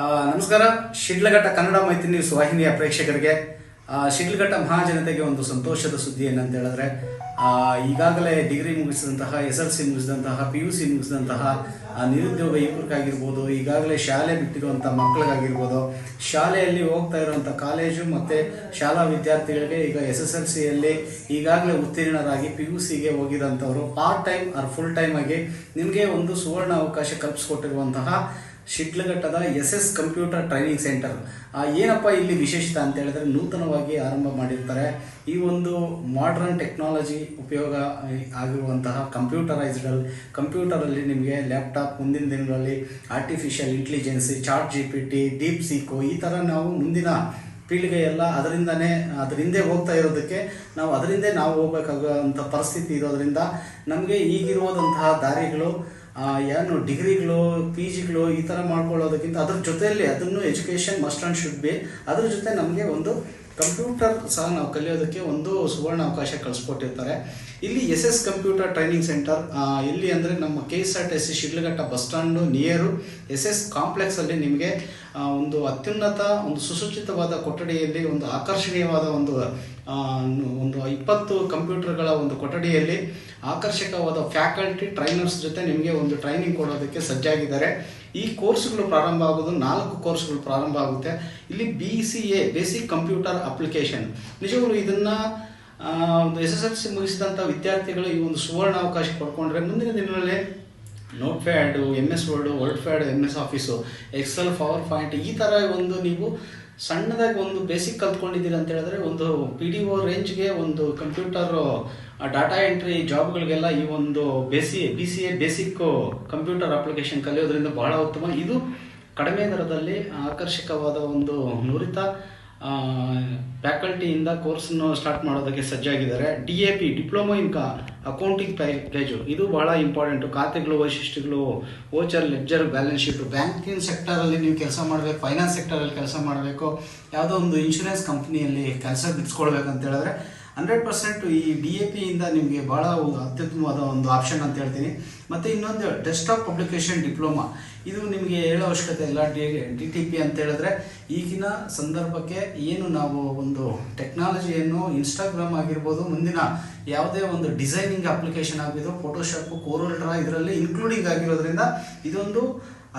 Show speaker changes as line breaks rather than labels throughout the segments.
ನಮಸ್ಕಾರ. ಶಿಡ್ಲಘಟ್ಟ ಕನ್ನಡ ಮೈತ್ರಿ ನ್ಯೂಸ್ ವಾಹಿನಿಯ ಪ್ರೇಕ್ಷಕರಿಗೆ. ಶಿಡ್ಲಘಟ್ಟ ಮಹಾಜನತೆಗೆ ಒಂದು ಸಂತೋಷದ ಸುದ್ದಿ ಏನಂತ ಹೇಳಿದ್ರೆ ಈಗಾಗಲೇ ಡಿಗ್ರಿ ಮುಗಿಸಿದಂತಹ ಎಸ್ ಎಲ್ ಸಿ ಮುಗಿಸಿದಂತಹ ಪಿ ಯು ಸಿ ಮುಗಿಸಿದಂತಹ ನಿರುದ್ಯೋಗ ಯುವಕರಿಗಾಗಿರ್ಬೋದು ಈಗಾಗಲೇ ಶಾಲೆ ಬಿಟ್ಟಿರುವಂಥ ಮಕ್ಕಳಿಗಾಗಿರ್ಬೋದು, ಶಾಲೆಯಲ್ಲಿ ಹೋಗ್ತಾ ಇರುವಂಥ ಕಾಲೇಜು ಮತ್ತು ಶಾಲಾ ವಿದ್ಯಾರ್ಥಿಗಳಿಗೆ ಈಗ ಎಸ್ ಎಸ್ ಎಲ್ ಸಿಯಲ್ಲಿ ಈಗಾಗಲೇ ಉತ್ತೀರ್ಣರಾಗಿ ಪಿ ಯು ಸಿಗೆ ಹೋಗಿದಂಥವರು part time or full time ಆಗಿ ನಿಮಗೆ ಒಂದು ಸುವರ್ಣ ಅವಕಾಶ ಕಲ್ಪಿಸ್ಕೊಟ್ಟಿರುವಂತಹ ಶಿಡ್ಲಘಟ್ಟದ S S computer training centre. ಏನಪ್ಪ ಇಲ್ಲಿ ವಿಶೇಷತೆ ಅಂತ ಹೇಳಿದ್ರೆ ನೂತನವಾಗಿ ಆರಂಭ ಮಾಡಿರ್ತಾರೆ. ಈ ಒಂದು ಮಾಡ್ರನ್ ಟೆಕ್ನಾಲಜಿ ಉಪಯೋಗ ಆಗಿರುವಂತಹ ಕಂಪ್ಯೂಟರೈಸ್ಡ್ ಕಂಪ್ಯೂಟರಲ್ಲಿ ನಿಮಗೆ ಲ್ಯಾಪ್ಟಾಪ್ ಮುಂದಿನ ದಿನಗಳಲ್ಲಿ artificial intelligence chat G P T DeepSeek ಈ ಥರ ನಾವು ಮುಂದಿನ ಪೀಳಿಗೆಯೆಲ್ಲ ಅದರಿಂದನೇ, ಅದರಿಂದೇ ಹೋಗ್ತಾ ಇರೋದಕ್ಕೆ ನಾವು ಅದರಿಂದೇ ನಾವು ಹೋಗ್ಬೇಕಾಗುವಂಥ ಪರಿಸ್ಥಿತಿ ಇರೋದರಿಂದ ನಮಗೆ ಈಗಿರುವುದಂತಹ ದಾರಿಗಳು ಏನು ಡಿಗ್ರಿಗಳು ಪಿ ಜಿಗಳು ಈ ಥರ ಮಾಡ್ಕೊಳ್ಳೋದಕ್ಕಿಂತ ಅದ್ರ ಜೊತೆಯಲ್ಲಿ ಅದನ್ನು education must and should be ಅದ್ರ ಜೊತೆ ನಮಗೆ ಒಂದು ಕಂಪ್ಯೂಟರ್ ಸಹ ನಾವು ಕಲಿಯೋದಕ್ಕೆ ಒಂದು ಸುವರ್ಣ ಅವಕಾಶ ಕಳಿಸ್ಕೊಟ್ಟಿರ್ತಾರೆ. ಇಲ್ಲಿ S S computer training centre ಎಲ್ಲಿ ಅಂದರೆ ನಮ್ಮ K S R T C Shidlaghatta bus stand near. S S ಕಾಂಪ್ಲೆಕ್ಸಲ್ಲಿ ನಿಮಗೆ ಒಂದು ಅತ್ಯುನ್ನತ, ಒಂದು ಸುಸಜ್ಜಿತವಾದ ಕೊಠಡಿಯಲ್ಲಿ, ಒಂದು ಆಕರ್ಷಣೀಯವಾದ ಒಂದು ಒಂದು ಇಪ್ಪತ್ತು ಕಂಪ್ಯೂಟರ್ಗಳ ಒಂದು ಕೊಠಡಿಯಲ್ಲಿ ಆಕರ್ಷಕವಾದ ಫ್ಯಾಕಲ್ಟಿ ಟ್ರೈನರ್ಸ್ ಜೊತೆ ನಿಮಗೆ ಒಂದು ಟ್ರೈನಿಂಗ್ ಕೊಡೋದಕ್ಕೆ ಸಜ್ಜಾಗಿದ್ದಾರೆ. ಈ ಕೋರ್ಸ್ಗಳು ಪ್ರಾರಂಭ ಆಗೋದು ನಾಲ್ಕು ಕೋರ್ಸ್ಗಳು ಪ್ರಾರಂಭ ಆಗುತ್ತೆ. ಇಲ್ಲಿ B C A basic computer application ನಿಜವಾಗ್ಲೂ ಇದನ್ನ ಒಂದು ಎಸ್ ಎಸ್ ಎಲ್ ಸಿ ಮುಗಿಸಿದಂಥ ವಿದ್ಯಾರ್ಥಿಗಳು ಈ ಒಂದು ಸುವರ್ಣ ಅವಕಾಶ ಪಡ್ಕೊಂಡ್ರೆ ಮುಂದಿನ ದಿನಗಳಲ್ಲಿ Notepad M S Word WordPad M S Office Excel PowerPoint ಈ ಥರ ಒಂದು ನೀವು ಸಣ್ಣದಾಗಿ ಒಂದು ಬೇಸಿಕ್ ಕಲ್ತ್ಕೊಂಡಿದ್ದೀರಿ ಅಂತ ಹೇಳಿದ್ರೆ ಒಂದು ಪಿ ಡಿ ಒ ರೇಂಜ್ಗೆ ಒಂದು ಕಂಪ್ಯೂಟರ್ ಡಾಟಾ ಎಂಟ್ರಿ ಜಾಬ್ಗಳಿಗೆಲ್ಲ ಈ ಒಂದು ಬೇಸಿ B C A basic computer application ಕಲಿಯೋದ್ರಿಂದ ಬಹಳ ಉತ್ತಮ. ಇದು ಕಡಿಮೆ ದರದಲ್ಲಿ ಆಕರ್ಷಕವಾದ ಒಂದು ನುರಿತ ಫ್ಯಾಕಲ್ಟಿಯಿಂದ ಕೋರ್ಸನ್ನು ಸ್ಟಾರ್ಟ್ ಮಾಡೋದಕ್ಕೆ ಸಜ್ಜಾಗಿದ್ದಾರೆ. D A P diploma in ಕಾ ಅಕೌಂಟಿಂಗ್ ಪ್ಯಾಕೇಜು ಇದು ಬಹಳ ಇಂಪಾರ್ಟೆಂಟು ಖಾತೆಗಳು, ವೈಶಿಷ್ಟ್ಯಗಳು voucher ledger balance sheet banking ಸೆಕ್ಟರಲ್ಲಿ ನೀವು ಕೆಲಸ ಮಾಡಬೇಕು ಫೈನಾನ್ಸ್ ಸೆಕ್ಟರಲ್ಲಿ ಕೆಲಸ ಮಾಡಬೇಕು. ಯಾವುದೋ ಒಂದು ಇನ್ಶೂರೆನ್ಸ್ ಕಂಪ್ನಿಯಲ್ಲಿ ಕೆಲಸ ಬಿಡಿಸ್ಕೊಳ್ಬೇಕಂತ ಹೇಳಿದ್ರೆ ಹಂಡ್ರೆಡ್ ಪರ್ಸೆಂಟ್ ಈ ಡಿ ಎ ಪಿಯಿಂದ ನಿಮಗೆ ಭಾಳ ಒಂದು ಅತ್ಯುತ್ತಮವಾದ ಒಂದು ಆಪ್ಷನ್ ಅಂತ ಹೇಳ್ತೀನಿ. ಮತ್ತು ಇನ್ನೊಂದು ಡೆಸ್ಕ್ಟಾಪ್ ಪಬ್ಲಿಕೇಶನ್ ಡಿಪ್ಲೊಮಾ. ಇದು ನಿಮಗೆ ಹೇಳೋ ಅವಶ್ಯಕತೆ ಇಲ್ಲ. ಡಿ ಡಿ ಟಿ ಪಿ ಅಂತ ಹೇಳಿದ್ರೆ ಈಗಿನ ಸಂದರ್ಭಕ್ಕೆ ಏನು ನಾವು ಒಂದು ಟೆಕ್ನಾಲಜಿಯನ್ನು ಇನ್ಸ್ಟಾಗ್ರಾಮ್ ಆಗಿರ್ಬೋದು, ಮುಂದಿನ ಯಾವುದೇ ಒಂದು ಡಿಸೈನಿಂಗ್ ಅಪ್ಲಿಕೇಶನ್ ಆಗಿದ್ರು ಫೋಟೋಶಾಪು ಕೋರೋಲ್ಡ್ರಾ ಇದರಲ್ಲಿ ಇನ್ಕ್ಲೂಡಿಂಗ್ ಆಗಿರೋದ್ರಿಂದ ಇದೊಂದು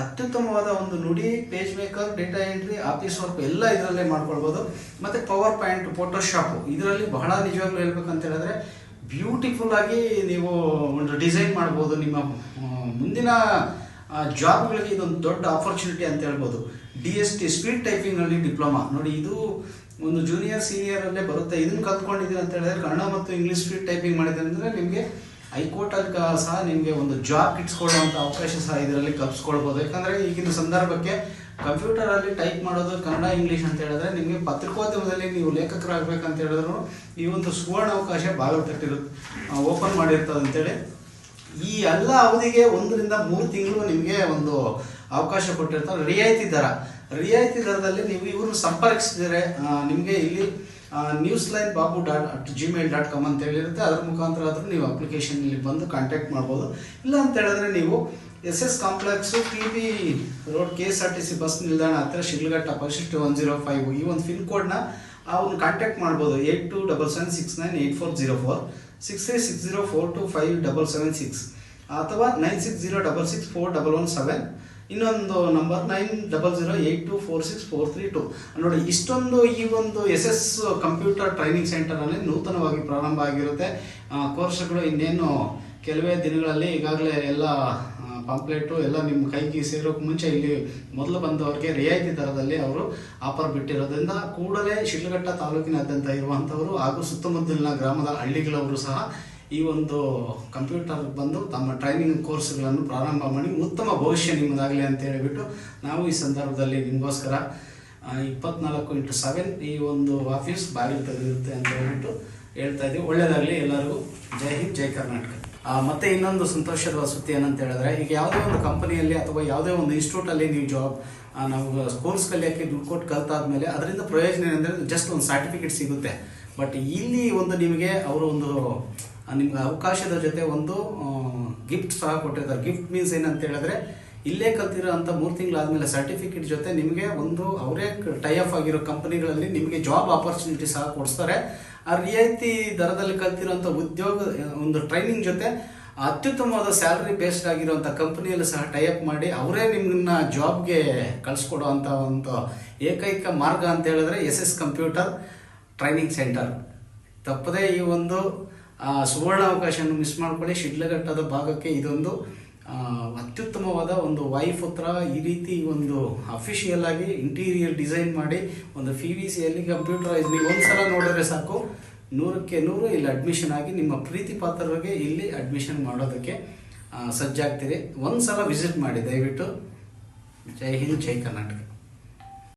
ಅತ್ಯುತ್ತಮವಾದ ಒಂದು Nudi PageMaker data entry office work ಎಲ್ಲ ಇದರಲ್ಲೇ ಮಾಡ್ಕೊಳ್ಬೋದು. ಮತ್ತು ಪವರ್ ಪಾಯಿಂಟ್ ಫೋಟೋಶಾಪು ಇದರಲ್ಲಿ ಬಹಳ ನಿಜವಾಗ್ಲೂ ಹೇಳ್ಬೇಕಂತ ಹೇಳಿದ್ರೆ ಬ್ಯೂಟಿಫುಲ್ ಆಗಿ ನೀವು ಒಂದು ಡಿಸೈನ್ ಮಾಡ್ಬೋದು. ನಿಮ್ಮ ಮುಂದಿನ ಜಾಬ್ಗಳಿಗೆ ಇದೊಂದು ದೊಡ್ಡ ಆಪರ್ಚುನಿಟಿ ಅಂತ ಹೇಳ್ಬೋದು. ಡಿ ಎಸ್ ಟಿ ಸ್ಪೀಡ್ ಟೈಪಿಂಗ್ನಲ್ಲಿ ಡಿಪ್ಲೊಮಾ ನೋಡಿ, ಇದು ಒಂದು ಜೂನಿಯರ್ ಸೀನಿಯರಲ್ಲೇ ಬರುತ್ತೆ. ಇದನ್ನು ಕಲ್ತ್ಕೊಂಡಿದ್ದೀನಿ ಅಂತ ಹೇಳಿದ್ರೆ ಕನ್ನಡ ಮತ್ತು ಇಂಗ್ಲೀಷ್ ಸ್ಪೀಡ್ ಟೈಪಿಂಗ್ ಮಾಡಿದ್ರೆ ಅಂದರೆ ನಿಮಗೆ ಹೈಕೋರ್ಟಲ್ಲಿ ಅಲ್ಲಿ ಸಹ ನಿಮಗೆ ಒಂದು ಜಾಬ್ ಇಟ್ಸ್ಕೊಳ್ಳುವಂಥ ಅವಕಾಶ ಸಹ ಇದರಲ್ಲಿ ಕಲ್ಪಿಸ್ಕೊಳ್ಬೋದು. ಯಾಕಂದರೆ ಈಗಿನ ಸಂದರ್ಭಕ್ಕೆ ಕಂಪ್ಯೂಟರಲ್ಲಿ ಟೈಪ್ ಮಾಡೋದು ಕನ್ನಡ, ಇಂಗ್ಲೀಷ್ ಅಂತ ಹೇಳಿದ್ರೆ ನಿಮಗೆ ಪತ್ರಿಕೋದ್ಯಮದಲ್ಲಿ ನೀವು ಲೇಖಕರಾಗಬೇಕಂತ ಹೇಳಿದ್ರು ಈ ಒಂದು ಸುವರ್ಣ ಅವಕಾಶ ಬಾಗಿಲು ತಟ್ಟಿರುತ್ತೆ ಓಪನ್ ಮಾಡಿರ್ತದೆ ಅಂತೇಳಿ. ಈ ಎಲ್ಲ ಅವಧಿಗೆ ಒಂದರಿಂದ ಮೂರು ತಿಂಗಳು ನಿಮಗೆ ಒಂದು ಅವಕಾಶ ಕೊಟ್ಟಿರ್ತಾರೆ. ರಿಯಾಯಿತಿ ದರ. ರಿಯಾಯಿತಿ ದರದಲ್ಲಿ ನೀವು ಇವ್ರನ್ನ ಸಂಪರ್ಕಿಸಿದರೆ ನಿಮಗೆ ಇಲ್ಲಿ news line Babu dot at Gmail dot com ಅಂತ ಹೇಳಿರುತ್ತೆ. ಅದ್ರ ಮುಖಾಂತರ ಆದರೂ ನೀವು ಅಪ್ಲಿಕೇಶನ್ ಇಲ್ಲಿ ಬಂದು ಕಾಂಟ್ಯಾಕ್ಟ್ ಮಾಡ್ಬೋದು. ಇಲ್ಲ ಅಂತ ಹೇಳಿದ್ರೆ ನೀವು S S complex T B road, K S R T C bus ನಿಲ್ದಾಣ ಹತ್ತಿರ ಶಿಲ್ಘಟ್ಟ ಪರಿಶಿಷ್ಟ ಒನ್ ಜೀರೋ ಫೈವ್ ಈ ಒಂದು ಪಿನ್ ಕೋಡ್ನ ಒಂದು ಕಾಂಟ್ಯಾಕ್ಟ್ ಮಾಡ್ಬೋದು. Eight two double seven six nine eight four zero four six three six zero four two five double seven six ಅಥವಾ nine six zero double six four double one seven ಇನ್ನೊಂದು number nine double zero eight two four six four three two ನೋಡಿ, ಇಷ್ಟೊಂದು ಈ ಒಂದು S S computer training ಸೆಂಟರ್ನಲ್ಲಿ ನೂತನವಾಗಿ ಪ್ರಾರಂಭ ಆಗಿರುತ್ತೆ. ಕೋರ್ಸ್ಗಳು ಇನ್ನೇನು ಕೆಲವೇ ದಿನಗಳಲ್ಲಿ ಈಗಾಗಲೇ ಎಲ್ಲ ಪಾಂಪ್ಲೆಟು ಎಲ್ಲ ನಿಮ್ಮ ಕೈಗೆ ಸೇರೋಕ್ಕೆ ಮುಂಚೆ ಇಲ್ಲಿ ಮೊದಲು ಬಂದವರಿಗೆ ರಿಯಾಯಿತಿ ದರದಲ್ಲಿ ಅವರು ಆಫರ್ ಬಿಟ್ಟಿರೋದ್ರಿಂದ ಕೂಡಲೇ ಶಿಡ್ಲಘಟ್ಟ ತಾಲೂಕಿನಾದ್ಯಂತ ಇರುವಂಥವರು ಹಾಗೂ ಸುತ್ತಮುತ್ತಲಿನ ಗ್ರಾಮದ ಹಳ್ಳಿಗಳವರು ಸಹ ಈ ಒಂದು ಕಂಪ್ಯೂಟರ್ ಬಂದು ತಮ್ಮ ಟ್ರೈನಿಂಗ್ ಕೋರ್ಸ್ಗಳನ್ನು ಪ್ರಾರಂಭ ಮಾಡಿ ಉತ್ತಮ ಭವಿಷ್ಯ ನಿಮ್ಮದಾಗಲಿ ಅಂತ ಹೇಳಿಬಿಟ್ಟು ನಾವು ಈ ಸಂದರ್ಭದಲ್ಲಿ ನಿಮಗೋಸ್ಕರ ಇಪ್ಪತ್ನಾಲ್ಕು ಇಂಟು ಸೆವೆನ್ ಈ ಒಂದು ಆಫೀಸ್ ಬಾಗಿಲು ತೆಗೆದಿರುತ್ತೆ ಅಂತ ಹೇಳ್ಬಿಟ್ಟು ಹೇಳ್ತಾ ಇದ್ದೀವಿ. ಒಳ್ಳೆಯದಾಗಲಿ ಎಲ್ಲರಿಗೂ. ಜೈ ಹಿಂದ್, ಜೈ ಕರ್ನಾಟಕ. ಮತ್ತೆ ಇನ್ನೊಂದು ಸಂತೋಷದ ಸುದ್ದಿ ಏನಂತ ಹೇಳಿದ್ರೆ, ಈಗ ಯಾವುದೇ ಒಂದು ಕಂಪನಿಯಲ್ಲಿ ಅಥವಾ ಯಾವುದೇ ಒಂದು ಇನ್ಸ್ಟಿಟ್ಯೂಟಲ್ಲಿ ನೀವು ಜಾಬ್ ನಾವು ಕೋರ್ಸ್ ಕಲಿಯೋಕ್ಕೆ ದುಡ್ಡು ಕೊಟ್ಟು ಕಲ್ತಾದ್ಮೇಲೆ ಅದರಿಂದ ಪ್ರಯೋಜನ ಏನಂದರೆ ಜಸ್ಟ್ ಒಂದು ಸರ್ಟಿಫಿಕೇಟ್ ಸಿಗುತ್ತೆ. ಬಟ್ ಇಲ್ಲಿ ಒಂದು ನಿಮಗೆ ಅವರು ಒಂದು ನಿಮ್ಗೆ ಅವಕಾಶದ ಜೊತೆ ಒಂದು ಗಿಫ್ಟ್ ಸಹ ಕೊಟ್ಟಿರ್ತಾರೆ ಗಿಫ್ಟ್ ಮೀನ್ಸ್ ಏನಂತ ಹೇಳಿದ್ರೆ, ಇಲ್ಲೇ ಕಲ್ತಿರೋ ಅಂತ ಮೂರು ತಿಂಗಳಾದ್ಮೇಲೆ ಸರ್ಟಿಫಿಕೇಟ್ ಜೊತೆ ನಿಮಗೆ ಒಂದು, ಅವರೇ ಟೈ ಆಫ್ ಆಗಿರೋ ಕಂಪನಿಗಳಲ್ಲಿ ನಿಮಗೆ ಜಾಬ್ ಆಪರ್ಚುನಿಟಿ ಸಹ ಕೊಡಿಸ್ತಾರೆ. ಆ ರಿಯಾಯಿತಿ ದರದಲ್ಲಿ ಕಲ್ತಿರೋಂಥ ಉದ್ಯೋಗ, ಒಂದು ಟ್ರೈನಿಂಗ್ ಜೊತೆ ಅತ್ಯುತ್ತಮವಾದ ಸ್ಯಾಲ್ರಿ ಬೇಸ್ಡ್ ಆಗಿರುವಂಥ ಕಂಪ್ನಿಯಲ್ಲಿ ಸಹ ಟೈಅಪ್ ಮಾಡಿ, ಅವರೇ ನಿಮ್ಮನ್ನ ಜಾಬ್ಗೆ ಕಳಿಸ್ಕೊಡೋ ಅಂತ ಒಂದು ಏಕೈಕ ಮಾರ್ಗ ಅಂತ ಹೇಳಿದ್ರೆ S S computer training centre. ತಪ್ಪದೇ ಈ ಒಂದು ಆ, ಸುವರ್ಣ ಅವಕಾಶವನ್ನು ಮಿಸ್ ಮಾಡ್ಕೊಳ್ಳಿ. ಶಿಡ್ಲಘಟ್ಟದ ಭಾಗಕ್ಕೆ ಇದೊಂದು ಅತ್ಯುತ್ತಮವಾದ ಒಂದು ವಾಯುಪುತ್ರ. ಈ ರೀತಿ ಒಂದು ಅಫಿಷಿಯಲ್ ಆಗಿ ಇಂಟೀರಿಯರ್ ಡಿಸೈನ್ ಮಾಡಿ ಒಂದು ಪಿ ವಿ ಸಿಯಲ್ಲಿ ಕಂಪ್ಯೂಟರೈಸ್ ನೀವು ಒಂದ್ಸಲ ನೋಡಿದ್ರೆ ಸಾಕು. ನೂರಕ್ಕೆ ನೂರು ಇಲ್ಲಿ ಅಡ್ಮಿಷನ್ ಆಗಿ ನಿಮ್ಮ ಪ್ರೀತಿ ಪಾತ್ರರಿಗೆ ಇಲ್ಲಿ ಅಡ್ಮಿಷನ್ ಮಾಡೋದಕ್ಕೆ ಸಜ್ಜಾಗ್ತೀರಿ ಸಜ್ಜಾಗ್ತೀರಿ. ಒಂದ್ಸಲ ವಿಸಿಟ್ ಮಾಡಿ ದಯವಿಟ್ಟು. ಜೈ ಹಿಂದ್ ಜೈ ಕರ್ನಾಟಕ.